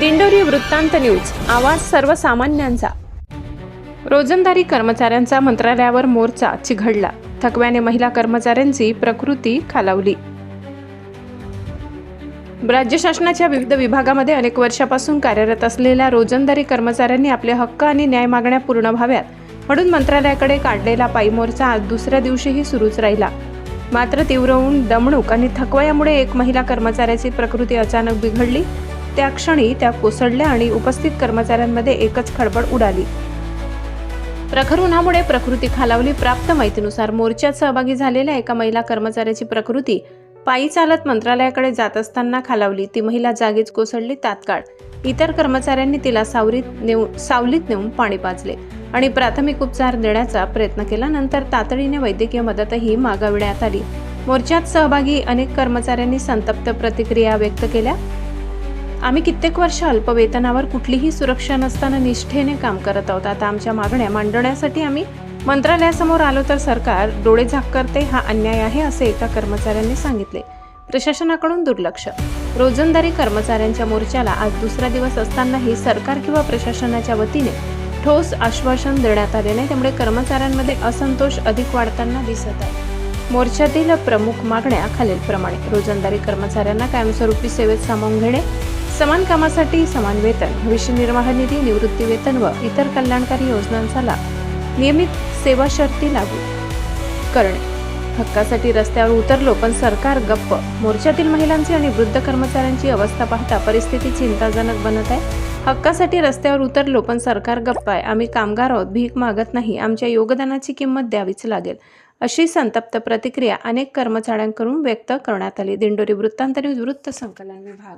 दिंडोरी वृत्तांत न्यूज. आवाज सर्वसामान्यांचा. रोजंदारी कर्मचाऱ्यांचा मंत्रालयावर मोर्चा चिघडला थकव्याने महिला कर्मचाऱ्यांची प्रकृती खालावली. राज्य शासनाच्या विविध विभागामध्ये अनेक वर्षापासून कार्यरत असलेल्या रोजंदारी कर्मचाऱ्यांनी आपले हक्क आणि न्याय मागण्या पूर्ण व्हाव्यात म्हणून मंत्रालयाकडे काढलेला पायी मोर्चा आज दुसऱ्या दिवशीही सुरूच राहिला. मात्र तीव्र ऊन दमणूक आणि थकवा यामुळे एक महिला कर्मचाऱ्याची प्रकृती अचानक बिघडली. त्या क्षणी त्या कोसळल्या आणि उपस्थित कर्मचाऱ्यांमध्ये एकच खडबड उडाली. प्रखर उन्हामुळे प्रकृती खालावली. प्राप्त माहितीनुसार मोर्चात सहभागी झालेल्या एका महिला कर्मचाऱ्याची प्रकृती पायी चालत मंत्रालयाकडे जात असताना खालावली. ती महिला जागीच कोसळली तात्काळ. इतर कर्मचाऱ्यांनी तिला सावरीत नेऊन सावलीत नेऊन पाणी पाजले आणि प्राथमिक उपचार देण्याचा प्रयत्न केला. नंतर तातडीने वैद्यकीय मदतही मागविण्यात आली. मोर्चात सहभागी अनेक कर्मचाऱ्यांनी संतप्त प्रतिक्रिया व्यक्त केल्या. आम्ही कित्येक वर्ष अल्पवेतनावर कुठलीही सुरक्षा नसताना निष्ठेने काम करत आहोत. आता आमच्या मागण्या मांडण्यासाठी आम्ही मंत्रालयासमोर आलो तर सरकार डोळे झाक करते हा अन्याय आहे असे एका कर्मचाऱ्यांनी सांगितले. प्रशासनाकडून दुर्लक्ष. रोजंदारी कर्मचाऱ्यांच्या मोर्चाला आज दुसरा दिवस असतानाही सरकार किंवा प्रशासनाच्या वतीने ठोस आश्वासन देण्यात आले नाही त्यामुळे कर्मचाऱ्यांमध्ये असंतोष अधिक वाढताना दिसत आहे. मोर्चातील प्रमुख मागण्या खालीलप्रमाणे. रोजंदारी कर्मचाऱ्यांना कायमस्वरूपी सेवेत सामावून घेणे समान कामासाठी समान वेतन भविष्य निर्वाह निधी निवृत्ती वेतन व इतर कल्याणकारी योजनांचा लाभ नियमित सेवा शर्ती लागू. करणे. हक्कासाठी रस्त्यावर उतरलो पण सरकार गप्प. मोर्चातील महिलांची आणि वृद्ध कर्मचाऱ्यांची अवस्था पाहता परिस्थिती चिंताजनक बनत आहे. हक्कासाठी रस्त्यावर उतरलो पण सरकार गप्प आहे. आम्ही कामगार आहोत भीक मागत नाही. आमच्या योगदानाची किंमत द्यावीच लागेल. अशी संतप्त प्रतिक्रिया अनेक कर्मचाऱ्यांकडून व्यक्त करण्यात आली. दिंडोरी वृत्तांत न्यूज वृत्त संकलन विभाग.